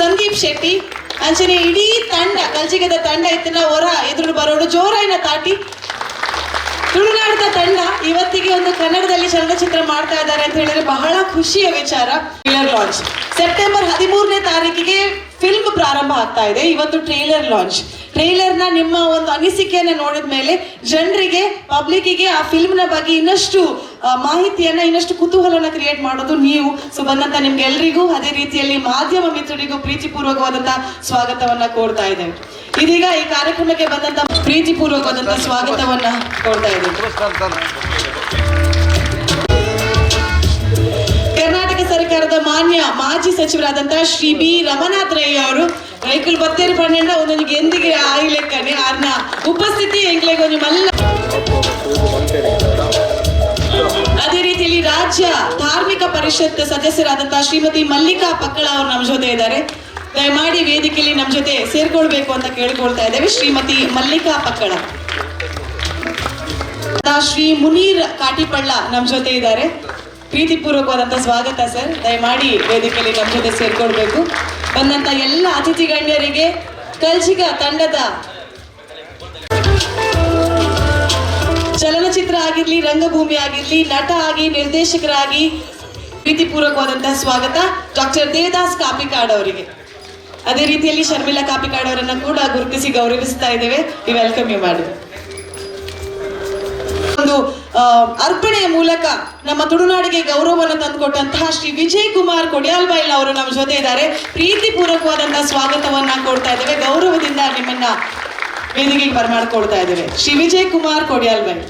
ಸಂದೀಪ್ ಶೆಟ್ಟಿ ಅಂಚನೆ ಇಡೀ ತಂಡ, ಕಲ್ಜಿಗದ ತಂಡ ಇತ್ತಿನ ಹೊರ ಎದುರು ಬರೋಡು ಜೋರಾಯಿನ ತಾಟಿ. ತುಳುನಾಡದ ತಂಡ ಇವತ್ತಿಗೆ ಒಂದು ಕನ್ನಡದಲ್ಲಿ ಚಲನಚಿತ್ರ ಮಾಡ್ತಾ ಇದ್ದಾರೆ ಅಂತ ಹೇಳಿದ್ರೆ ಬಹಳ ಖುಷಿಯ ವಿಚಾರ. ಟ್ರೇಲರ್ ಲಾಂಚ್ ಸೆಪ್ಟೆಂಬರ್ ಹದಿಮೂರನೇ ತಾರೀಕಿಗೆ ಫಿಲ್ಮ್ ಪ್ರಾರಂಭ ಆಗ್ತಾ ಇದೆ. ಇವತ್ತು ಟ್ರೇಲರ್ ಲಾಂಚ್ ಟ್ರೇಲರ್ನ ನಿಮ್ಮ ಒಂದು ಅನಿಸಿಕೆಯನ್ನ ನೋಡಿದ ಮೇಲೆ ಜನರಿಗೆ ಪಬ್ಲಿಕ್ಕಿಗೆ ಆ ಫಿಲ್ಮ್ನ ಬಗ್ಗೆ ಇನ್ನಷ್ಟು ಮಾಹಿತಿಯನ್ನ ಇನ್ನಷ್ಟು ಕುತೂಹಲನ ಕ್ರಿಯೇಟ್ ಮಾಡೋದು ನೀವು. ಸೊ ಬಂದಂತ ನಿಮ್ಗೆ ಎಲ್ರಿಗೂ ಅದೇ ರೀತಿಯಲ್ಲಿ ಮಾಧ್ಯಮ ಮಿತ್ರರಿಗೂ ಪ್ರೀತಿಪೂರ್ವಕವಾದಂತಹ ಸ್ವಾಗತವನ್ನ ಕೋರ್ತಾ ಇದ್ದೇವೆ ಇದೀಗ ಈ ಕಾರ್ಯಕ್ರಮಕ್ಕೆ ಬಂದಂತ ಪ್ರೀತಿಪೂರ್ವಕವಾದಂತಹ ಸ್ವಾಗತವನ್ನ ಕೋರ್ತಾ ಇದ್ದೇವೆ ಕರ್ನಾಟಕ ಸರ್ಕಾರದ ಮಾನ್ಯ ಮಾಜಿ ಸಚಿವರಾದಂತಹ ಶ್ರೀ ಬಿ ರಮನಾಥ್ ರೈ ಅವರು ರೈಕಲ್ ಬತ್ತೇರಿ ಪಣ್ಣ ಒಂದೊಂದಿಗೆ ಎಂದಿಗೆ ಆಗಿ ಲೆಕ್ಕನೆ ಅವ್ರನ್ನ ಉಪಸ್ಥಿತಿ ಎಂಗ್ಲೆ ಕೊಂಚ ಮಲ್ಲ ರೀತಿಯಲ್ಲಿ ರಾಜ್ಯ ಧಾರ್ಮಿಕ ಪರಿಷತ್ ಸದಸ್ಯರಾದಂತಹ ಶ್ರೀಮತಿ ಮಲ್ಲಿಕಾ ಪಕ್ಕಳ ಅವರು ನಮ್ಮ ಜೊತೆ ಇದ್ದಾರೆ. ದಯಮಾಡಿ ವೇದಿಕೆಯಲ್ಲಿ ನಮ್ಮ ಜೊತೆ ಸೇರ್ಕೊಳ್ಬೇಕು ಅಂತ ಕೇಳ್ಕೊಳ್ತಾ ಇದ್ದೇವೆ ಶ್ರೀಮತಿ ಮಲ್ಲಿಕಾ ಪಕ್ಕಳ. ಶ್ರೀ ಮುನೀರ್ ಕಾಟಿಪಳ್ಳ ನಮ್ಮ ಜೊತೆ ಇದ್ದಾರೆ. ಪ್ರೀತಿಪೂರ್ವಕವಾದಂತ ಸ್ವಾಗತ ಸರ್. ದಯಮಾಡಿ ವೇದಿಕೆಯಲ್ಲಿ ನಮ್ಮ ಜೊತೆ ಸೇರ್ಕೊಳ್ಬೇಕು. ಬಂದಂತ ಎಲ್ಲ ಅತಿಥಿ ಗಣ್ಯರಿಗೆ ಕಲ್ಜಿಗ ತಂಡದ ಚಲನಚಿತ್ರ ಆಗಿರ್ಲಿ, ರಂಗಭೂಮಿ ಆಗಿರ್ಲಿ, ನಟ ಆಗಿ, ನಿರ್ದೇಶಕರಾಗಿ ಪ್ರೀತಿಪೂರ್ವಕವಾದಂತಹ ಸ್ವಾಗತ ಡಾಕ್ಟರ್ ದೇವದಾಸ್ ಕಾಪಿಕಾಡ್ ಅವರಿಗೆ. ಅದೇ ರೀತಿಯಲ್ಲಿ ಶರ್ಮಿಳಾ ಕಾಪಿಕಾಡ್ ಅವರನ್ನ ಕೂಡ ಗುರುತಿಸಿ ಗೌರವಿಸ್ತಾ ಇದ್ದೇವೆ. ಈ ವೆಲ್ಕಮ್ ಯು ಮಾಡಿ ಒಂದು ಅರ್ಪಣೆಯ ಮೂಲಕ ನಮ್ಮ ತುಳುನಾಡಿಗೆ ಗೌರವವನ್ನು ತಂದುಕೊಟ್ಟಂತಹ ಶ್ರೀ ವಿಜಯ್ ಕುಮಾರ್ ಕೊಡಿಯಾಲ್ಬೈಲ್ ಅವರು ನಮ್ಮ ಜೊತೆ ಇದ್ದಾರೆ. ಪ್ರೀತಿಪೂರ್ವಕವಾದಂತಹ ಸ್ವಾಗತವನ್ನ ಕೊಡ್ತಾ ಇದ್ದೇವೆ. ಗೌರವದಿಂದ ನಿಮ್ಮನ್ನ ವೇದಿಕೆಗೆ ಬರಮಾಡ್ಕೊಳ್ತಾ ಇದ್ದೇವೆ. ಶ್ರೀ ವಿಜಯ್ ಕುಮಾರ್ ಕೊಡಿಯಾಲ್ಬೈಲ್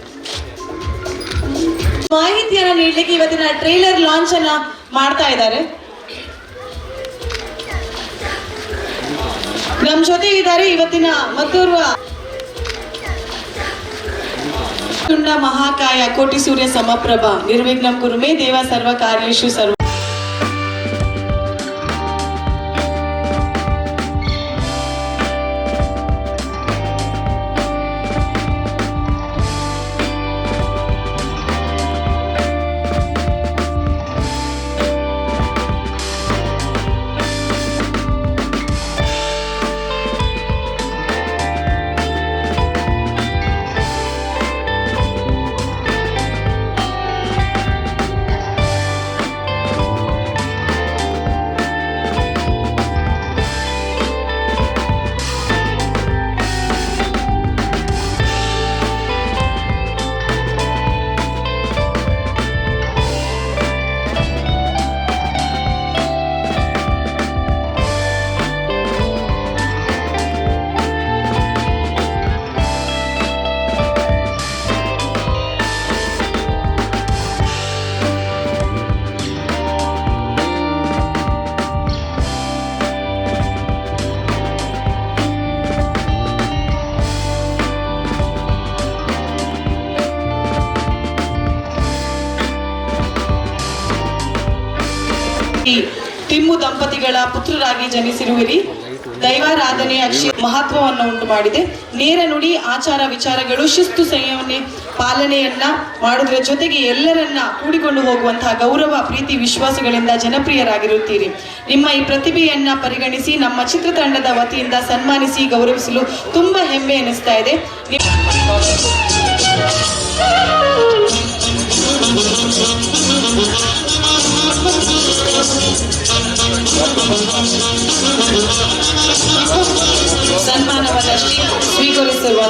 ಮಾಹಿತಿಯನ್ನ ನೀಡಲಿಕ್ಕೆ ಇವತ್ತಿನ ಟ್ರೈಲರ್ ಲಾಂಚ್ ಅನ್ನ ಮಾಡ್ತಾ ಇದ್ದಾರೆ. ನಮ್ಮ ಜೊತೆ ಇದ್ದಾರೆ ಇವತ್ತಿನ ಮತ್ತೂರ್ವ ಮಹಾಕಾಯ ಕೋಟಿ ಸೂರ್ಯ ಸಮಪ್ರಭ, ನಿರ್ವಿಘ್ನ ಕುರುಮೆ, ದೇವ ಸರ್ವ ಕಾರ್ಯೇಶು ಸರ್ವ ತಿಮ್ಮು ದಂಪತಿಗಳ ಪುತ್ರರಾಗಿ ಜನಿಸಿರುವಿರಿ. ದೈವಾರಾಧನೆ ಅಕ್ಷಿ ಮಹತ್ವವನ್ನು ಉಂಟು ಮಾಡಿದೆ ನೇರ ನುಡಿ ಆಚಾರ ವಿಚಾರಗಳು ಶಿಸ್ತು ಸಂಯಮನೆ ಪಾಲನೆಯನ್ನ ಮಾಡುವುದರ ಜೊತೆಗೆ ಎಲ್ಲರನ್ನ ಕೂಡಿಕೊಂಡು ಹೋಗುವಂತಹ ಗೌರವ, ಪ್ರೀತಿ, ವಿಶ್ವಾಸಗಳಿಂದ ಜನಪ್ರಿಯರಾಗಿರುತ್ತೀರಿ. ನಿಮ್ಮ ಈ ಪ್ರತಿಭೆಯನ್ನ ಪರಿಗಣಿಸಿ, ನಮ್ಮ ಚಿತ್ರತಂಡದ ವತಿಯಿಂದ ಸನ್ಮಾನಿಸಿ, ಗೌರವಿಸಲು ತುಂಬಾ ಹೆಮ್ಮೆ ಎನಿಸ್ತಾ ಇದೆ.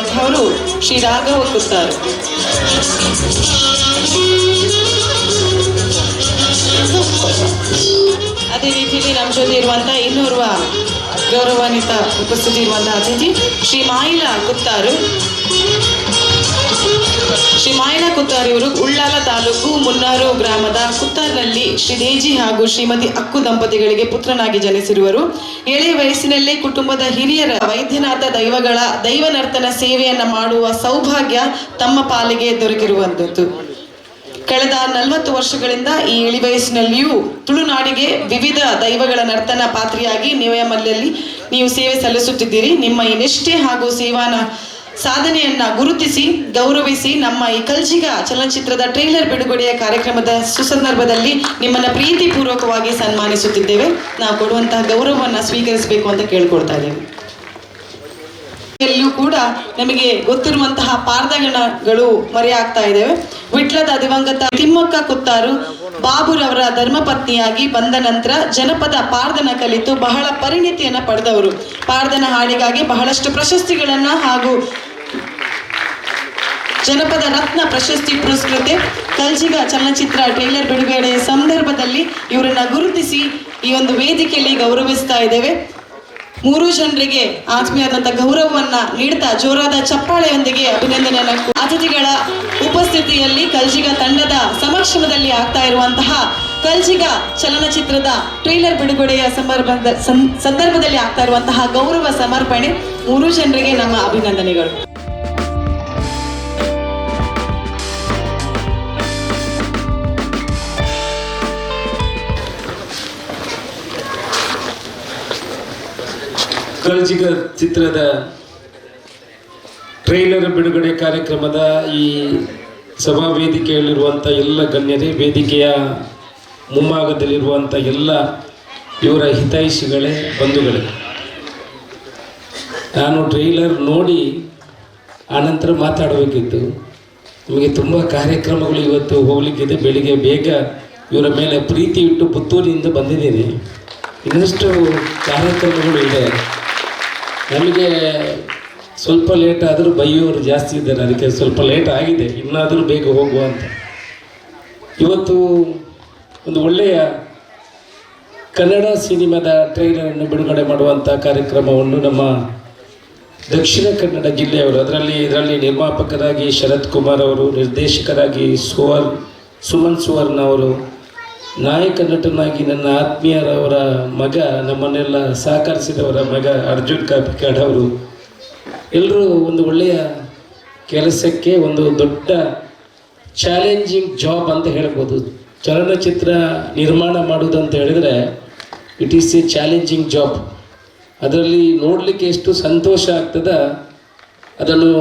ಸ್ವೀಕರಿಸಿರುವಂತಹವರು ಶ್ರೀ ರಾಘವ ಕುತ್ತಾರು ಅದೇ ರೀತಿಯಲ್ಲಿ ನಮ್ಮ ಜೊತೆ ಇರುವಂತಹ ಇನ್ನೋರ್ವ ಗೌರವಾನ್ವಿತ ಉಪಸ್ಥಿತಿ ಇರುವಂತಹ ಅತಿಥಿ ಶ್ರೀ ಮಾಯಿಲ ಕುತ್ತಾರು ಶ್ರೀ ಮಾಯಣ ಕುತ್ತಾರ್ ಇವರು ಉಳ್ಳಾಲ ತಾಲೂಕು ಮುನ್ನಾರು ಗ್ರಾಮದ ಕುತ್ತಾರ್ನಲ್ಲಿ ಶ್ರೀ ದೇಜಿ ಹಾಗೂ ಶ್ರೀಮತಿ ಅಕ್ಕು ದಂಪತಿಗಳಿಗೆ ಪುತ್ರನಾಗಿ ಜನಿಸಿರುವರು. ಎಳೆ ವಯಸ್ಸಿನಲ್ಲೇ ಕುಟುಂಬದ ಹಿರಿಯರ ವೈದ್ಯನಾಥ ದೈವಗಳ ದೈವ ನರ್ತನ ಸೇವೆಯನ್ನ ಮಾಡುವ ಸೌಭಾಗ್ಯ ತಮ್ಮ ಪಾಲಿಗೆ ದೊರಕಿರುವಂತದ್ದು. ಕಳೆದ ನಲವತ್ತು ವರ್ಷಗಳಿಂದ ಈ ಇಳಿ ವಯಸ್ಸಿನಲ್ಲಿಯೂ ತುಳುನಾಡಿಗೆ ವಿವಿಧ ದೈವಗಳ ನರ್ತನ ಪಾತ್ರಿಯಾಗಿ ನಿವಯಮಲ್ಲಿ ನೀವು ಸೇವೆ ಸಲ್ಲಿಸುತ್ತಿದ್ದೀರಿ. ನಿಮ್ಮ ನಿಷ್ಠೆ ಹಾಗೂ ಸೇವಾನ ಸಾಧನೆಯನ್ನ ಗುರುತಿಸಿ, ಗೌರವಿಸಿ ನಮ್ಮ ಈ ಕಲ್ಜಿಗ ಚಲನಚಿತ್ರದ ಟ್ರೈಲರ್ ಬಿಡುಗಡೆಯ ಕಾರ್ಯಕ್ರಮದ ಸುಸಂದರ್ಭದಲ್ಲಿ ನಿಮ್ಮನ್ನ ಪ್ರೀತಿಪೂರ್ವಕವಾಗಿ ಸನ್ಮಾನಿಸುತ್ತಿದ್ದೇವೆ. ನಾವು ಕೊಡುವಂತಹ ಗೌರವವನ್ನ ಸ್ವೀಕರಿಸಬೇಕು ಅಂತ ಕೇಳ್ಕೊಳ್ತಾ ಇದ್ದೇವೆ. ಕೂಡ ನಮಗೆ ಗೊತ್ತಿರುವಂತಹ ಪಾರ್ದಗಣಗಳು ಮರೆಯಾಗ್ತಾ ಇದ್ದೇವೆ. ವಿಟ್ಲದ ದಿವಂಗತ ತಿಮ್ಮಕ್ಕ ಕುತ್ತಾರು ಬಾಬುರವರ ಧರ್ಮಪತ್ನಿಯಾಗಿ ಬಂದ ನಂತರ ಜನಪದ ಪಾರ್ದನ ಕಲಿತು ಬಹಳ ಪರಿಣಿತಿಯನ್ನ ಪಡೆದವರು. ಪಾರ್ದನ ಹಾಡಿಗಾಗಿ ಬಹಳಷ್ಟು ಪ್ರಶಸ್ತಿಗಳನ್ನ ಹಾಗೂ ಜನಪದ ರತ್ನ ಪ್ರಶಸ್ತಿ ಪುರಸ್ಕೃತೆ, ಕಲ್ಜಿಗ ಚಲನಚಿತ್ರ ಟ್ರೈಲರ್ ಬಿಡುಗಡೆ ಸಂದರ್ಭದಲ್ಲಿ ಇವರನ್ನ ಗುರುತಿಸಿ ಈ ಒಂದು ವೇದಿಕೆಯಲ್ಲಿ ಗೌರವಿಸ್ತಾ ಇದ್ದೇವೆ. ಮೂರು ಜನರಿಗೆ ಆತ್ಮೀಯಾದಂತ ಗೌರವವನ್ನ ನೀಡ್ತಾ ಜೋರಾದ ಚಪ್ಪಾಳೆಯೊಂದಿಗೆ ಅಭಿನಂದನೆಗಳು ಅತಿಥಿಗಳ ಉಪಸ್ಥಿತಿಯಲ್ಲಿ ಕಲ್ಜಿಗ ತಂಡದ ಸಮಕ್ಷಮದಲ್ಲಿ ಆಗ್ತಾ ಇರುವಂತಹ ಕಲ್ಜಿಗ ಚಲನಚಿತ್ರದ ಟ್ರೈಲರ್ ಬಿಡುಗಡೆಯ ಸಂದರ್ಭದ ಸಂದರ್ಭದಲ್ಲಿ ಆಗ್ತಾ ಇರುವಂತಹ ಗೌರವ ಸಮರ್ಪಣೆ ಮೂರು ಜನರಿಗೆ ನಮ್ಮ ಅಭಿನಂದನೆಗಳು. ಕಲಜಿಗ ಚಿತ್ರದ ಟ್ರೈಲರ್ ಬಿಡುಗಡೆ ಕಾರ್ಯಕ್ರಮದ ಈ ಸಭಾ ವೇದಿಕೆಯಲ್ಲಿರುವಂಥ ಎಲ್ಲ ಗಣ್ಯರೇ, ವೇದಿಕೆಯ ಮುಂಭಾಗದಲ್ಲಿರುವಂಥ ಎಲ್ಲ ಇವರ ಹಿತೈಷಿಗಳೇ, ಬಂಧುಗಳೇ. ನಾನು ಟ್ರೈಲರ್ ನೋಡಿ ಆನಂತರ ಮಾತಾಡಬೇಕಿತ್ತು. ನಮಗೆ ತುಂಬ ಕಾರ್ಯಕ್ರಮಗಳು ಇವತ್ತು ಹೋಗಲಿಕ್ಕಿದೆ. ಬೆಳಿಗ್ಗೆ ಬೇಗ ಇವರ ಮೇಲೆ ಪ್ರೀತಿ ಇಟ್ಟು ಪುತ್ತೂರಿನಿಂದ ಬಂದಿದ್ದೀನಿ. ಇನ್ನಷ್ಟು ಕಾರ್ಯಕ್ರಮಗಳು ಇದೆ. ನಮಗೆ ಸ್ವಲ್ಪ ಲೇಟ್ ಆದರೂ ಬೈಯೋರು ಜಾಸ್ತಿ ಇದ್ದಾರೆ. ಅದಕ್ಕೆ ಸ್ವಲ್ಪ ಲೇಟ್ ಆಗಿದೆ. ಇನ್ನಾದರೂ ಬೇಗ ಹೋಗುವ ಅಂತ. ಇವತ್ತು ಒಂದು ಒಳ್ಳೆಯ ಕನ್ನಡ ಸಿನಿಮಾದ ಟ್ರೈಲರನ್ನು ಬಿಡುಗಡೆ ಮಾಡುವಂಥ ಕಾರ್ಯಕ್ರಮವನ್ನು ನಮ್ಮ ದಕ್ಷಿಣ ಕನ್ನಡ ಜಿಲ್ಲೆಯವರು, ಅದರಲ್ಲಿ ಇದರಲ್ಲಿ ನಿರ್ಮಾಪಕರಾಗಿ ಶರತ್ ಕುಮಾರ್ ಅವರು, ನಿರ್ದೇಶಕರಾಗಿ ಸುವರ್, ಸುಮನ್ ಸುವರ್ಣ ಅವರು ನಾಯಕ ನಟನಾಗಿ ನನ್ನ ಆತ್ಮೀಯರವರ ಮಗ, ನಮ್ಮನ್ನೆಲ್ಲ ಸಹಕರಿಸಿದವರ ಮಗ ಅರ್ಜುನ್ ಕಾಪಿಕಾಡ್ ಅವರು. ಎಲ್ಲರೂ ಒಂದು ಒಳ್ಳೆಯ ಕೆಲಸಕ್ಕೆ ಒಂದು ದೊಡ್ಡ ಚಾಲೆಂಜಿಂಗ್ ಜಾಬ್ ಅಂತ ಹೇಳ್ಬೋದು. ಚಲನಚಿತ್ರ ನಿರ್ಮಾಣ ಮಾಡುವುದಂತ ಹೇಳಿದರೆ it is a challenging job ಅದರಲ್ಲಿ ನೋಡಲಿಕ್ಕೆ ಎಷ್ಟು ಸಂತೋಷ ಆಗ್ತದ, ಅದನ್ನು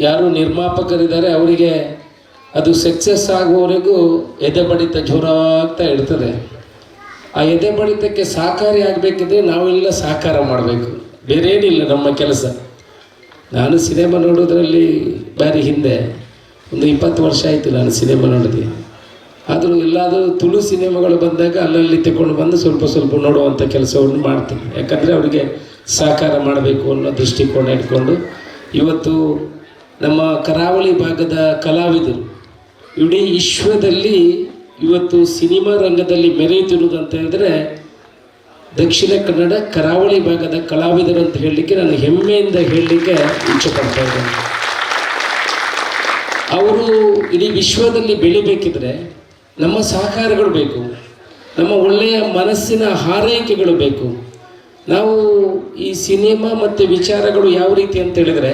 ಯಾರು ನಿರ್ಮಾಪಕರಿದ್ದಾರೆ, ಅವರಿಗೆ ಅದು ಸಕ್ಸಸ್ ಆಗುವವರೆಗೂ ಎದೆ ಬಡಿತ ಜೋರಾಗ್ತಾ ಇರ್ತದೆ. ಆ ಎದೆ ಬಡಿತಕ್ಕೆ ಸಹಕಾರಿ ಆಗಬೇಕಿದ್ರೆ ನಾವೆಲ್ಲ ಸಹಕಾರ ಮಾಡಬೇಕು. ಬೇರೆ ಏನಿಲ್ಲ ನಮ್ಮ ಕೆಲಸ. ನಾನು ಸಿನಿಮಾ ನೋಡೋದ್ರಲ್ಲಿ ಬಾರಿ ಹಿಂದೆ, ಒಂದು ಇಪ್ಪತ್ತು ವರ್ಷ ಆಯಿತು ನಾನು ಸಿನಿಮಾ ನೋಡಿದೆ. ಆದರೂ ಎಲ್ಲಾದರೂ ತುಳು ಸಿನಿಮಾಗಳು ಬಂದಾಗ ಅಲ್ಲಲ್ಲಿ ತಗೊಂಡು ಬಂದು ಸ್ವಲ್ಪ ಸ್ವಲ್ಪ ನೋಡುವಂಥ ಕೆಲಸವನ್ನು ಮಾಡ್ತೀನಿ. ಯಾಕಂದರೆ ಅವರಿಗೆ ಸಹಕಾರ ಮಾಡಬೇಕು ಅನ್ನೋ ದೃಷ್ಟಿಕೋನ ಇಟ್ಕೊಂಡು ಇವತ್ತು ನಮ್ಮ ಕರಾವಳಿ ಭಾಗದ ಕಲಾವಿದರು ಇಡೀ ವಿಶ್ವದಲ್ಲಿ ಇವತ್ತು ಸಿನಿಮಾ ರಂಗದಲ್ಲಿ ಮೆರೆಯುತ್ತಿರುವುದು ಅಂತ ಹೇಳಿದ್ರೆ ದಕ್ಷಿಣ ಕನ್ನಡ ಕರಾವಳಿ ಭಾಗದ ಕಲಾವಿದರು ಅಂತ ಹೇಳಲಿಕ್ಕೆ ನಾನು ಹೆಮ್ಮೆಯಿಂದ ಹೇಳಲಿಕ್ಕೆ ಇಚ್ಛೆ ಪಡ್ತಾ ಇದ್ದೇನೆ. ಅವರು ಇಡೀ ವಿಶ್ವದಲ್ಲಿ ಬೆಳಿಬೇಕಿದ್ರೆ ನಮ್ಮ ಸಹಕಾರಗಳು ಬೇಕು, ನಮ್ಮ ಒಳ್ಳೆಯ ಮನಸ್ಸಿನ ಹಾರೈಕೆಗಳು ಬೇಕು. ನಾವು ಈ ಸಿನಿಮಾ ಮತ್ತು ವಿಚಾರಗಳು ಯಾವ ರೀತಿ ಅಂತ ಹೇಳಿದರೆ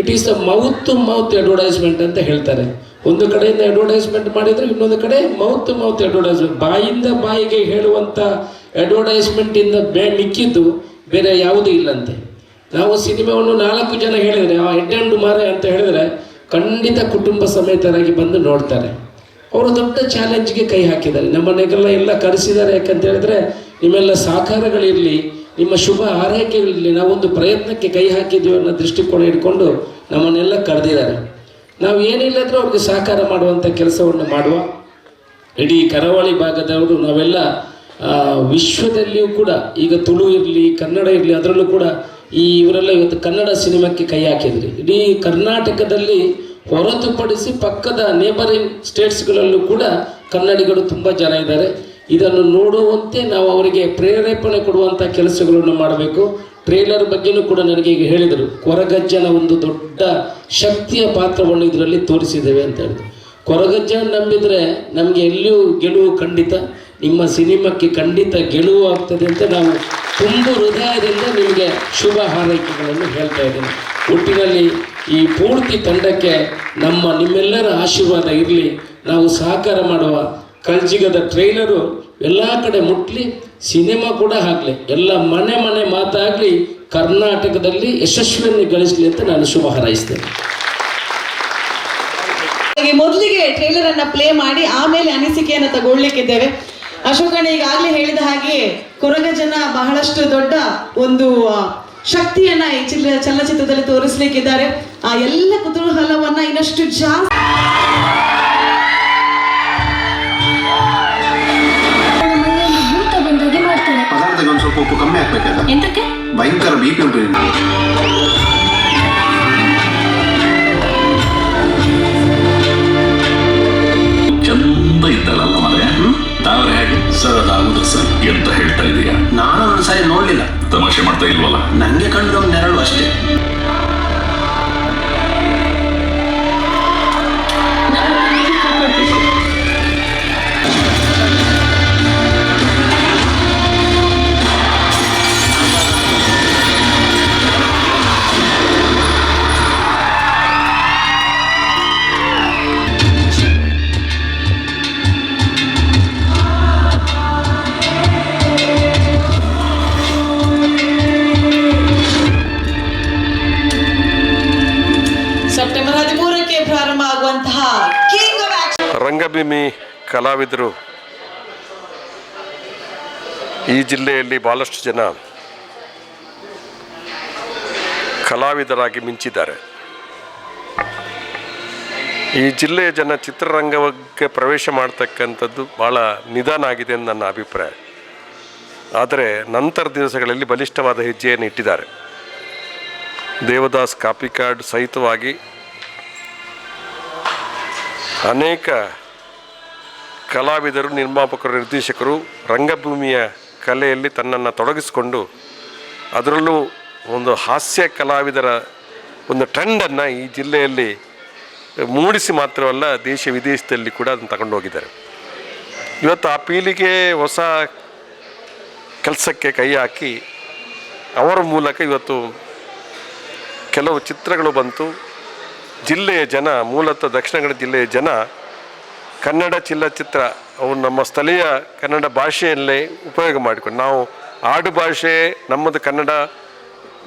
it is a mouth to mouth advertisement ಅಂತ ಹೇಳ್ತಾರೆ. ಒಂದು ಕಡೆಯಿಂದ ಅಡ್ವರ್ಟೈಸ್ಮೆಂಟ್ ಮಾಡಿದರೆ ಇನ್ನೊಂದು ಕಡೆ ಮೌತ್ ಮೌತ್ ಅಡ್ವರ್ಟೈಸ್ಮೆಂಟ್ ಬಾಯಿಂದ ಬಾಯಿಗೆ ಹೇಳುವಂಥ ಅಡ್ವರ್ಟೈಸ್ಮೆಂಟಿಂದ ಬೇ ಮಿಕ್ಕಿದ್ದು ಬೇರೆ ಯಾವುದೂ ಇಲ್ಲಂತೆ. ನಾವು ಸಿನಿಮಾವನ್ನು ನಾಲ್ಕು ಜನ ಹೇಳಿದರೆ, ಆ ಹೆಡ್ಡಂಡು ಮಾರೆ ಅಂತ ಹೇಳಿದರೆ ಖಂಡಿತ ಕುಟುಂಬ ಸಮೇತರಾಗಿ ಬಂದು ನೋಡ್ತಾರೆ. ಅವರು ದೊಡ್ಡ ಚಾಲೆಂಜ್ಗೆ ಕೈ ಹಾಕಿದ್ದಾರೆ. ನಮ್ಮನೆಗೆಲ್ಲ ಎಲ್ಲ ಕರೆಸಿದ್ದಾರೆ ಯಾಕಂತ ಹೇಳಿದ್ರೆ, ನಿಮ್ಮೆಲ್ಲ ಸಹಕಾರಗಳಿರಲಿ, ನಿಮ್ಮ ಶುಭ ಆರೈಕೆಗಳಿರಲಿ ನಾವೊಂದು ಪ್ರಯತ್ನಕ್ಕೆ ಕೈ ಹಾಕಿದ್ದೀವಿ ಅನ್ನೋ ದೃಷ್ಟಿಕೋನ ಇಟ್ಕೊಂಡು ನಮ್ಮನ್ನೆಲ್ಲ ಕರೆದಿದ್ದಾರೆ. ನಾವು ಏನಿಲ್ಲದ್ರೂ ಅವ್ರಿಗೆ ಸಹಕಾರ ಮಾಡುವಂಥ ಕೆಲಸವನ್ನು ಮಾಡುವ. ಇಡೀ ಕರಾವಳಿ ಭಾಗದವರು ನಾವೆಲ್ಲ ವಿಶ್ವದಲ್ಲಿಯೂ ಕೂಡ, ಈಗ ತುಳು ಇರಲಿ, ಕನ್ನಡ ಇರಲಿ, ಅದರಲ್ಲೂ ಕೂಡ ಈ ಇವರೆಲ್ಲ ಇವತ್ತು ಕನ್ನಡ ಸಿನಿಮಾಕ್ಕೆ ಕೈ ಹಾಕಿದ್ರಿ. ಇಡೀ ಕರ್ನಾಟಕದಲ್ಲಿ ಹೊರತುಪಡಿಸಿ ಪಕ್ಕದ ನೇಬರಿಂಗ್ ಸ್ಟೇಟ್ಸ್ಗಳಲ್ಲೂ ಕೂಡ ಕನ್ನಡಿಗರು ತುಂಬ ಜನ ಇದ್ದಾರೆ. ಇದನ್ನು ನೋಡುವಂತೆ ನಾವು ಅವರಿಗೆ ಪ್ರೇರೇಪಣೆ ಕೊಡುವಂಥ ಕೆಲಸಗಳನ್ನು ಮಾಡಬೇಕು. ಟ್ರೇಲರ್ ಬಗ್ಗೆನೂ ಕೂಡ ನನಗೆ ಈಗ ಹೇಳಿದರು. ಕೊರಗಜ್ಜನ ಒಂದು ದೊಡ್ಡ ಶಕ್ತಿಯ ಪಾತ್ರವನ್ನು ಇದರಲ್ಲಿ ತೋರಿಸಿದ್ದೇವೆ ಅಂತ ಹೇಳಿದ್ರು. ಕೊರಗಜ್ಜನ ನಂಬಿದರೆ ನಮಗೆ ಎಲ್ಲಿಯೂ ಗೆಲುವು ಖಂಡಿತ, ನಿಮ್ಮ ಸಿನಿಮಾಕ್ಕೆ ಖಂಡಿತ ಗೆಲುವು ಆಗ್ತದೆ ಅಂತ ನಾವು ತುಂಬ ಹೃದಯದಿಂದ ನಿಮಗೆ ಶುಭ ಹಾರೈಕೆಗಳನ್ನು ಹೇಳ್ತಾ ಇದ್ದೇನೆ. ಒಟ್ಟಿನಲ್ಲಿ ಈ ಪೂರ್ತಿ ತಂಡಕ್ಕೆ ನಮ್ಮ ನಿಮ್ಮೆಲ್ಲರ ಆಶೀರ್ವಾದ ಇರಲಿ. ನಾವು ಸಹಕಾರ ಮಾಡುವ ಕಲ್ಜಿಗದ ಟ್ರೈಲರು ಎಲ್ಲ ಕಡೆ ಮುಟ್ಲಿ ಸಿನಿಮಾ ಕೂಡ ಆಗಲಿ, ಎಲ್ಲ ಮನೆ ಮನೆ ಮಾತಾಗಲಿ ಕರ್ನಾಟಕದಲ್ಲಿ ಯಶಸ್ವಿಯನ್ನು ಗಳಿಸಲಿ ಅಂತ ನಾನು ಶುಭ ಹಾರೈಸ್ತೇನೆ. ಮೊದಲಿಗೆ ಟ್ರೇಲರ್ ಅನ್ನ ಪ್ಲೇ ಮಾಡಿ ಆಮೇಲೆ ಅನಿಸಿಕೆಯನ್ನು ತಗೊಳ್ಲಿಕ್ಕಿದ್ದೇವೆ ಅಶೋಕಣ್ಣ ಈಗಾಗಲೇ ಹೇಳಿದ ಹಾಗೆ ಕೊರಗ ಜನ ಬಹಳಷ್ಟು ದೊಡ್ಡ ಒಂದು ಶಕ್ತಿಯನ್ನ ಈ ಚಿತ್ರ ಚಲನಚಿತ್ರದಲ್ಲಿ ತೋರಿಸ್ಲಿಕ್ಕಿದ್ದಾರೆ. ಆ ಎಲ್ಲ ಕುತೂಹಲವನ್ನ ಇನ್ನಷ್ಟು ಜಾಸ್ತಿ ಕಮ್ಮಿ ಹಾಕ್ಬೇಕಲ್ಲ ಎಂತಕ್ಕೆ ಭಯಂಕರ ಬಿ ಪಿ ಉಂಟು ನಿಮ್ಗೆ ಚಂದ ಇದ್ದಳಲ್ಲ ಮರೆ ತಾವ್ರೆ ಹೇಗೆ ಸರ್ ಅದಾಗುದು ಸರ್ ಎಂತ ಹೇಳ್ತಾ ಇದೀಯಾ ನಾನು ಒಂದು ಸರಿ ನೋಡ್ಲಿಲ್ಲ ತಮಾಷೆ ಮಾಡ್ತಾ ಇಲ್ವಲ್ಲ ನಂಗೆ ಕಂಡು ಒಂದು ನೆರಳು ಅಷ್ಟೇ ಕಲಾವಿದರು ಈ ಜಿಲ್ಲೆಯಲ್ಲಿ ಭಾಳಷ್ಟು ಜನ ಕಲಾವಿದರಾಗಿ ಮಿಂಚಿದ್ದಾರೆ. ಈ ಜಿಲ್ಲೆಯ ಜನ ಚಿತ್ರರಂಗಕ್ಕೆ ಪ್ರವೇಶ ಮಾಡ್ತಕ್ಕಂಥದ್ದು ಭಾಳ ನಿಧಾನ ಆಗಿದೆ ಎಂದು ನನ್ನ ಅಭಿಪ್ರಾಯ. ಆದರೆ ನಂತರ ದಿವಸಗಳಲ್ಲಿ ಬಲಿಷ್ಠವಾದ ಹೆಜ್ಜೆಯನ್ನು ಇಟ್ಟಿದ್ದಾರೆ. ದೇವದಾಸ್ ಕಾಪಿ ಕಾರ್ಡ್ ಸಹಿತವಾಗಿ ಅನೇಕ ಕಲಾವಿದರು, ನಿರ್ಮಾಪಕರು, ನಿರ್ದೇಶಕರು ರಂಗಭೂಮಿಯ ಕಲೆಯಲ್ಲಿ ತನ್ನನ್ನು ತೊಡಗಿಸಿಕೊಂಡು ಅದರಲ್ಲೂ ಒಂದು ಹಾಸ್ಯ ಕಲಾವಿದರ ಒಂದು ಟ್ರೆಂಡನ್ನು ಈ ಜಿಲ್ಲೆಯಲ್ಲಿ ಮೂಡಿಸಿ ಮಾತ್ರವಲ್ಲ ದೇಶ ವಿದೇಶದಲ್ಲಿ ಕೂಡ ಅದನ್ನು ತಗೊಂಡು ಹೋಗಿದ್ದಾರೆ. ಇವತ್ತು ಆ ಪೀಳಿಗೆ ಹೊಸ ಕೆಲಸಕ್ಕೆ ಕೈ ಹಾಕಿ ಅವರ ಮೂಲಕ ಇವತ್ತು ಕೆಲವು ಚಿತ್ರಗಳು ಬಂತು. ಜಿಲ್ಲೆಯ ಜನ, ಮೂಲತಃ ದಕ್ಷಿಣ ಕನ್ನಡ ಜಿಲ್ಲೆಯ ಜನ ಕನ್ನಡ ಚಲನಚಿತ್ರ, ಅವು ನಮ್ಮ ಸ್ಥಳೀಯ ಕನ್ನಡ ಭಾಷೆಯಲ್ಲೇ ಉಪಯೋಗ ಮಾಡಿಕೊಂಡು, ನಾವು ಆಡು ಭಾಷೆ, ನಮ್ಮದು ಕನ್ನಡ,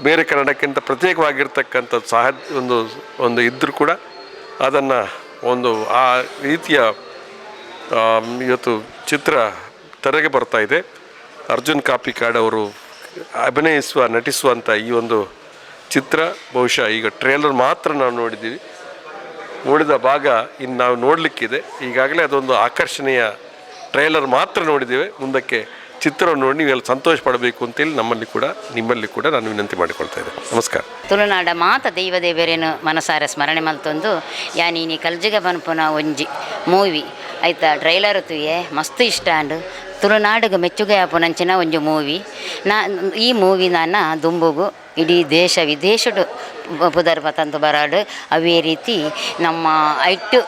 ಬೇರೆ ಕನ್ನಡಕ್ಕಿಂತ ಪ್ರತ್ಯೇಕವಾಗಿರ್ತಕ್ಕಂಥ ಸಹ ಒಂದು ಒಂದು ಇದ್ದರೂ ಕೂಡ ಅದನ್ನು ಒಂದು ಆ ರೀತಿಯ ಇವತ್ತು ಚಿತ್ರ ತೆರೆಗೆ ಬರ್ತಾ ಇದೆ. ಅರ್ಜುನ್ ಕಾಪಿಕಾಡ್ ಅವರು ಅಭಿನಯಿಸುವ, ನಟಿಸುವಂಥ ಈ ಒಂದು ಚಿತ್ರ, ಬಹುಶಃ ಈಗ ಟ್ರೇಲರ್ ಮಾತ್ರ ನಾವು ನೋಡಿದ್ದೀವಿ. ನೋಡಿದ ಭಾಗ ಇನ್ನು ನಾವು ನೋಡಲಿಕ್ಕಿದೆ. ಈಗಾಗಲೇ ಅದೊಂದು ಆಕರ್ಷಣೀಯ ಟ್ರೈಲರ್ ಮಾತ್ರ ನೋಡಿದ್ದೇವೆ. ಮುಂದಕ್ಕೆ ಚಿತ್ರವನ್ನು ನೋಡಿ ನೀವೆಲ್ಲ ಸಂತೋಷ ಪಡಬೇಕು ಅಂತೇಳಿ ನಮ್ಮಲ್ಲಿ ಕೂಡ, ನಿಮ್ಮಲ್ಲಿ ಕೂಡ ನಾನು ವಿನಂತಿ ಮಾಡಿಕೊಳ್ತಾ ಇದ್ದೆ ನಮಸ್ಕಾರ. ತುಳುನಾಡ ಮಾತ ದೈವ ದೇವರೇನು ಮನಸಾರ ಸ್ಮರಣೆ ಮಲ್ತೊಂದು ಯಾನೀನಿ ಕಲ್ಜಿಗ ಬನ್ಪುನ ಒಂಜಿ ಮೂವಿ. ಆಯ್ತಾ, ಟ್ರೈಲರ್ ತುಯೆ, ಮಸ್ತ್ ಇಷ್ಟ ಅಂಡು. ತುಳುನಾಡಿಗೆ ಮೆಚ್ಚುಗೆ ಆಪುನಂಚಿನ ಒಂಜಿ ಮೂವಿ. ನಾ ಈ ಮೂವಿ ನಾನು ದುಂಬುಗು ಇಡೀ ದೇಶ ವಿದೇಶಡು ಪುದರ್ ತಂದು ಬರಾಡು. ಅವೇ ರೀತಿ ನಮ್ಮ ಐಟು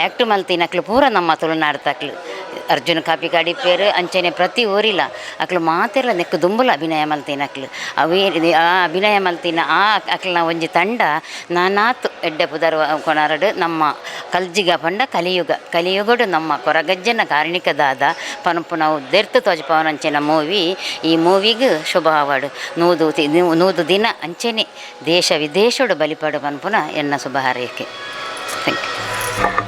ಆ್ಯಕ್ಟ್ ಮಲ್ತಿನಕ್ಲು ಪೂರ ನಮ್ಮ ತುಳುನಾಡು ತಕ್ಲು ಅರ್ಜುನ ಕಾಪಿ ಕಡಿಪೇರು ಅಂಚನೆ ಪ್ರತಿ ಊರಿಲ್ಲ. ಅಕ್ಲು ಮಾತೆಲ್ಲ ನೆಕ್ಕ ದುಂಬುಲ ಅಭಿನಯ ಮಲ್ತಿನಕ್ಲು ಅವೇ ಆ ಅಭಿನಯ ಮಲ್ತಿನ ಆ ಅಕ್ಲನ ಒಂಜಿ ತಂಡ ನಾನಾತು ಎಡ್ಡೆ ಪುದರ್ ಕೊಣರಡು ನಮ್ಮ ಕಲ್ಜಿಗ ಪಂಡ ಕಲಿಯುಗ. ಕಲಿಯುಗಡು ನಮ್ಮ ಕೊರಗಜ್ಜನ ಕಾರಣಿಕದಾದ ಪನಪು ನಾವು ದೆರ್ತು ತೋಜಪವನಂಚಿನ ಮೂವಿ. ಈ ಮೂವಿಗೆ ಶುಭ ಆವಾಡು ನೂದು ನೂದು ದಿನ ಅಂಚೆನೆ ದೇಶ ವಿದೇಶಡು ಬಲಿಪಡು ಪನ್ಪುನ ಎನ್ನ ಶುಭ ಹಾರೈಕೆ. Thank you